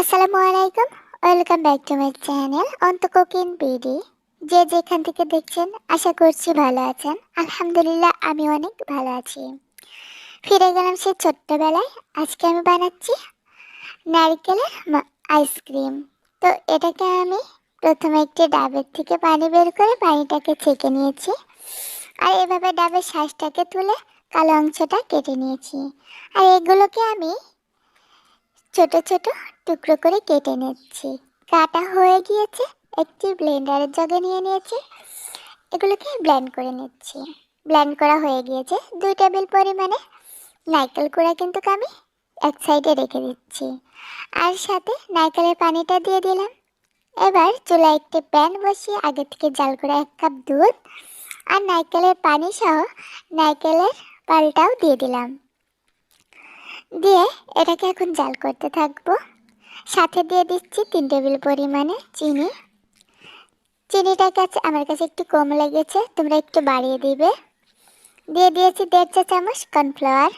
আসসালামু আলাইকুম। Welcome back to my channel Anto cooking BD যে যেখান থেকে দেখছেন, আশা করছি ভালো আছেন। আলহামদুলিল্লাহ, আমি অনেক ভালো আছি। ফিরে গেলাম সেই ছোট্টবেলায়। আজকে আমি বানাচ্ছি নারকেলের আইসক্রিম তো এটাকে আমি প্রথমে একটি ডাবের থেকে পানি বের করে পানিটাকে ছেঁকে নিয়েছি। আর এভাবে ডাবের শ্বাসটাকে তুলে কালো অংশটা কেটে নিয়েছি। আর এগুলোকে আমি ছোট ছোট টুকরো করে কেটে নিচ্ছি। কাটা হয়ে গিয়েছে, একটি ব্লেন্ডারের জগে নিয়ে নিয়েছি। এগুলোকে ব্লেন্ড করে নিচ্ছি। ব্লেন্ড করা হয়ে গিয়েছে দুই টেবিল পরিমাণে। নারকেল কুড়া কিন্তু আমি এক সাইডে রেখে দিচ্ছি। আর সাথে নারকেলের পানিটা দিয়ে দিলাম। এবার চুলায় একটি প্যান বসিয়ে আগে থেকে জাল করে এক কাপ দুধ আর নারকেলের পানি সহ নারকেলের পালটাও দিয়ে দিলাম। দিয়ে এটাকে এখন জাল করতে থাকব। সাথে দিয়ে দিচ্ছি তিন টেবিল পরিমাণে চিনি। চিনিটা কাছে আমার কাছে একটু কম লেগেছে, তোমরা একটু বাড়িয়ে দিবে। দিয়ে দিয়েছি দেড় চা চামচ কর্নফ্লাওয়ার।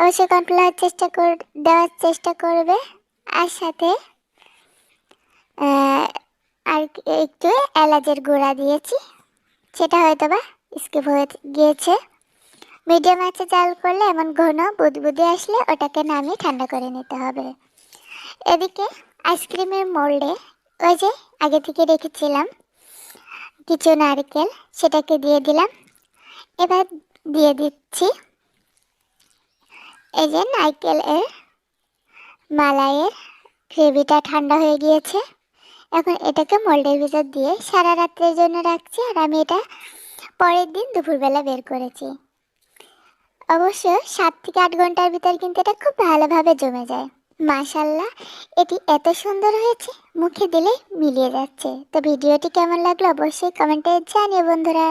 অবশ্যই কর্নফ্লাওয়ার চেষ্টা কর, দেওয়ার চেষ্টা করবে। আর সাথে আর একটু এলাচের গুঁড়া দিয়েছি। সেটা হয়তো বা স্কিপ হয়ে গিয়েছে। মিডিয়াম আঁচে জাল করলে এমন ঘন বুদবুদে আসলে ওটাকে নামিয়ে ঠান্ডা করে নিতে হবে। এদিকে আইসক্রিমের মোল্ডে ওই যে আগে থেকে রেখেছিলাম কিছু নারকেল, সেটাকে দিয়ে দিলাম। এবার দিয়ে দিচ্ছি এই যে নারকেলের মালাইয়ের গ্রেভিটা ঠান্ডা হয়ে গিয়েছে। এখন এটাকে মোল্ডের ভিতর দিয়ে সারা রাত্রের জন্য রাখছি আর আমি এটা পরের দিন দুপুরবেলা বের করেছি। অবশ্য সাত থেকে আট ঘণ্টার ভিতর কিন্তু এটা খুব ভালোভাবে জমে যায়। মাশাল্লাহ, এটি এত সুন্দর হয়েছে, মুখে দিলে মিলিয়ে যাচ্ছে। তো ভিডিওটি কেমন লাগল অবশ্যই কমেন্টে জানিও বন্ধুরা।